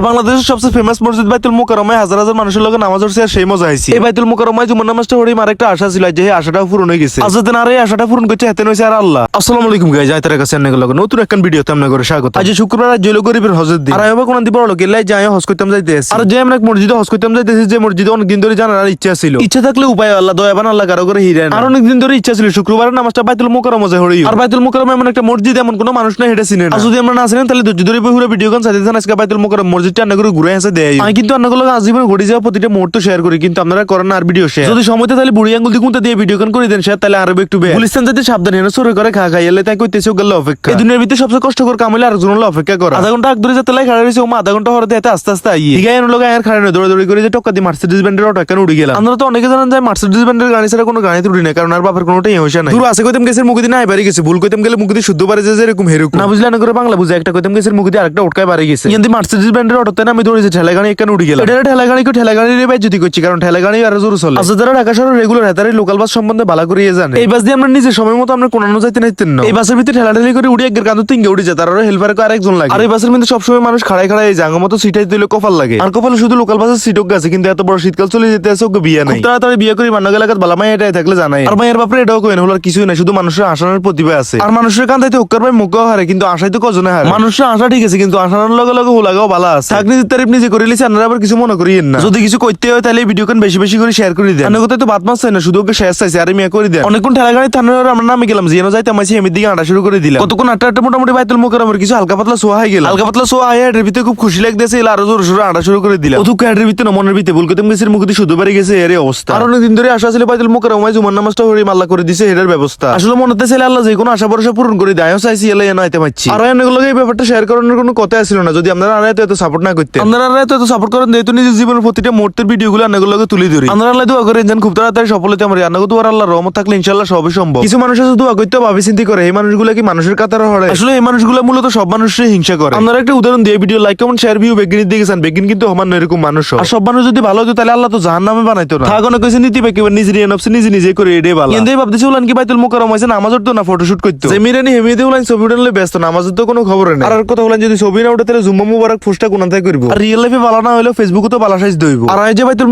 আর বাংলাদেশের সবচেয়ে ফেমাস মসজিদ বাইতুল মোকারমায় হাজার হাজার মানুষের লোক নামাজ পড়ছে আর সেই মজা হয়েছে এই বাইতুল মোকারমায় জুমার নামাজটা হরিম আর একটা আশা ছিল যে এই আশাটাও পূরণ হয়ে গেছে। আজ দিন আর এই আশাটা পূরণ করছে হাতে নইছে আর আল্লাহ। আসসালামু আলাইকুম গাইজ আয় তার কাছে আপনাকে লগে নতুন একটা ভিডিও তেমন করে স্বাগত। আজ শুক্রবার আজ জৈল গরিবের হজের দিন। আর আমি কোন দিন বড় লোক এলাই যাই হজ করতাম যাইতে আছি। আর যে আমরা এক মসজিদে হজ করতাম যাইতেছি যে মসজিদে অনেক দিন ধরে জানার আর ইচ্ছা ছিল। ইচ্ছা থাকলে উপায় আল্লাহ দয়াবান আল্লাহ কারও করে হিরেন আর অনেক দিন ধরে ইচ্ছা ছিল শুক্রবারের নামাজটা বাইতুল মোকারমা যায় হরি আর বাইতুল মোকারমা এমন একটা মসজিদ এমন কোনো মানুষ না হেঁটে চিনে। আর যদি আমরা না চিনেন তাহলে ধৈর্য ধরে পুরো ভিডিও গান সাথে আজকে বাইতুল মোকারম মসজিদটা আন্না করে ঘুরে আসে দেয় আমি কিন্তু আন্নাগুলো আজীবন ঘুরে যাওয়া প্রতিটা মুহূর্ত শেয়ার করি কিন্তু আপনারা করেন না আর ভিডিও শেয়ার যদি সময় থাকে তাহলে বুড়ি আঙ্গুল দিয়ে দিয়ে ভিডিও গান করে দেন শেয়ার তাহলে আরও একটু বেশ গুলিস্তান যাতে সাবধান হেন সরে করে খা খাই এলে তাই কইতেছে গেল অপেক্ষা। এই দুনিয়ার ভিতরে সবচেয়ে কষ্টকর কাম হলে আরেকজন হলো অপেক্ষা করা। আধা ঘণ্টা আগ ধরে যেতে লাগে খাড়া রয়েছে ও আধা ঘণ্টা হরে দেয় আস্তে আস্তে আইয়ে। ঠিক আছে লোক আর খাড়া নয় দৌড়াদৌড়ি করে যে টক্কা দিয়ে মার্সিডিজ ব্যান্ডের অটো কেন উড়ে গেলাম। আমরা তো অনেকে জানেন যে মার্সিডিজ ব্যান্ডের গাড়ি ছাড়া কোনো গাড়িতে উড়ি না কারণ আর বাপের কোনোটাই হইছে না দূর আছে কইতাম গেছে মুখে দিয়ে নাই বাড়ি গেছে। ভুল কইতাম গেলে মুখে দিয়ে শুদ্ধ পারে যে এরকম হেরুক না বুঝলে না করে বাংলা বুঝে একটা কইতাম গেছে মুখে দিয়ে আরেকটা উটকায় বাড়ি গেছে। ইয়ান্দি মার্সিডিজ ব্যান্ডের অটোতে আমি দৌড়েছি ঠেলা গাড়ি এখানে উড়ে গেলাম। এটা ঠেলা গাড়ি কো ঠেলা গাড়ি রে যদি করছি কারণ ঠেলা গাড়ি আর জোর চলে। আচ্ছা যারা ঢাকা শহর রেগুলার হেতারে লোকাল বাস সম্বন্ধে ভালো করে জানে। এই বাস দিয়ে আমরা নিজের সময় মতো আমরা কোনো যাইতে নাইতেন না। এই বাসের ভিতরে ঠেলা ঠেলি করে উড়ে একবার কাঁদো তিনগে উড়ে যায় তার হেল্পার আরেকজন লাগে। আর এই বাসের মধ্যে সবসময় মানুষ খাড়াই খাড়াই জাঙ্গ মতো সিটাই দিলে কপাল লাগে। আর কপালে শুধু লোকাল বাসের সিটক গেছে কিন্তু এত বড় শীতকাল চলে যেতে আছে ওকে বিয়ে নাই। তাড়াতাড়ি বিয়ে করে মান্না এলাকাত বালা মাই এটাই থাকলে জানাই। আর মায়ের বাপরে এটাও কই না হলো আর কিছুই না শুধু মানুষের আশানোর প্রতিভা আছে। আর মানুষের কান্দাইতে হক্কার ভাই মুখও হারে কিন্তু আশাই তো কজনে হারে। মানুষের আশা ঠিক আছে কিন্তু আশানোর লগে লগে হুলাগাও ভালো আছে। থাক তারিফ নিজে করে লিছে আপনারা আবার কিছু মনে করিয়েন না। যদি কিছু করতে হয় তাহলে ভিডিও কান বেশি বেশি করে শেয়ার করে দেন। অনেক তো বাদ মাস চাই না শুধু ওকে শেয়ার চাইছে আর মিয়া করে দেন। অনেকক্ষণ ঠেলা গাড়ি থানার আমরা নামে গেলাম যেন যাইতে আমাছি এমনি দিকে আঁটা শুরু করে দিলাম। কতক্ষণ আটটা আটটা মোটামুটি বাইতুল মোকারমের কিছু হালকা পাতলা সোয়া হয়ে গেল। হালকা পাতলা সোয়া হয়ে এর ভিতরে খুব খুশি লাগতেছে এলা আরও জোর সোরে আঁটা শুরু করে দিলাম। অত ক্যাডের ভিতরে না মনের ভিতরে বলতে গেছে মুখ দিয়ে শুধু বাড়ি গেছে এর অবস্থা। আর অনেকদিন ধরে আশা ছিল বাইতুল মোকারমায় জুমার নামাজটা হরি মাল্লা করে দিছে এর ব্যবস্থা। আসলে মনে হতে ছিল আল্লাহ যে কোনো আশা ভরসা পূরণ করে দেয় চাইছি এলাই এনে আইতে পারছি। আর এগুলো এই ব্যাপারটা শেয়ার করানোর কোনো কথা ছিল না যদি আপনারা আর এত সাপোর্ট না করতেন আপনারা এত সাপোর্ট করেন যেহেতু নিজের জীবনের প্রতিটা মুহূর্তের ভিডিওগুলো আন্নাগুলোকে তুলে ধরি। আপনারা দোয়া করেন যেন খুব তাড়াতাড়ি সফল হতে আমার আন্নাগো দোয়ার আল্লাহ রহমত থাকলে ইনশাল্লাহ সবই সম্ভব। কিছু মানুষ আছে দোয়া করতে ভাবি চিন্তি করে এই মানুষগুলো কি মানুষের কাতারে হরে? আসলে এই মানুষগুলো মূলত সব মানুষের হিংসা করে। আপনারা একটা উদাহরণ দিয়ে video like comment share view বেগিনের দিকে চান বেগিন কিন্তু সমান এরকম মানুষ আর সব মানুষ যদি ভালো হতো তাহলে আল্লাহ তো জাহান নামে বানাইতো না। থাকা কইছে নীতি বেকি নিজের নফসে নিজে নিজে করে এটাই ভালো। কিন্তু এই ভাবতেছি উলান কি বাইতুল মোকারম হয়েছে নামাজের তো না ফটোশুট করতো? যে মিরানি হেমিতে উলান ছবি উঠালে ব্যস্ত নামাজের তো কোনো খবর নেই। আর আর কথা উলান যদি ছবি না উঠে তাহলে জুম্মা মুবারক পোস্টটা থেকে করব। আর রিয়েল লাইফে ভালো না হলেও ফেসবুকে তো ভালো সাইজ দইব আর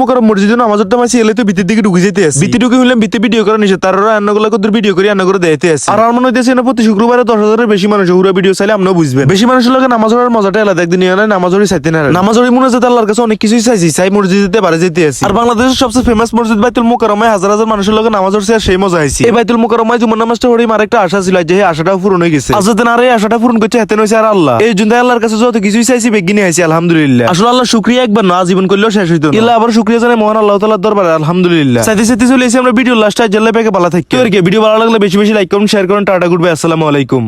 মোকারম মসজিদে নামাজের টাইম আছে এলে তো ভিতর দিকে ঢুকে যেতে আছে। ভিতর ঢুকে হইলাম ভিতর ভিডিও করা তার কত ভিডিও করে করে দিতে আছে। আর আমার মনে হইতেছে না প্রতি শুক্রবারে দশ হাজারের বেশি মানুষ পুরো ভিডিও চাইলে আপনিও বুঝবেন। বেশি মানুষের লগে নামাজ পড়ার মজাটা আলাদা। একদিন নামাজ চাইতে না নামাজ পড়ি মনে হচ্ছে আল্লাহর কাছে অনেক কিছুই চাইছি চাই মসজিদে বাড়ি যেতে আছে। আর বাংলাদেশের সবচেয়ে ফেমাস মসজিদ বাইতুল মোকারমায় হাজার হাজার মানুষের লগে নামাজ পড়ছে আর সেই মজা হয়েছে এই বাইতুল মোকারমায় জুমার নামাজটা পড়ি আর একটা আশা ছিল যে এই আশাটাও পূরণ হয়ে গেছে। আজ আর এই আশাটা পূরণ করছে হাতে নইছে আর আল্লাহ। এই জন্য আল্লাহর কাছে যত কিছুই চাইছি বেগিনি হয়েছে আলহামদুলিল্লাহ। আসলে আল্লাহ শুক্রিয়া একবার না জীবন করলেও শেষ হইতো না। আবার শুক্রিয়া জানাই মহান আল্লাহ তাআলার দরবারে আলহামদুলিল্লাহ। সাথে সাথে চলে এসে আমরা ভিডিও লাস্টে জেলে পেকে ভালো থাকি আর কি ভিডিও ভালো লাগলে বেশি বেশি লাইক করুন শেয়ার করুন টাটা গুড বাই আসসালামু আলাইকুম।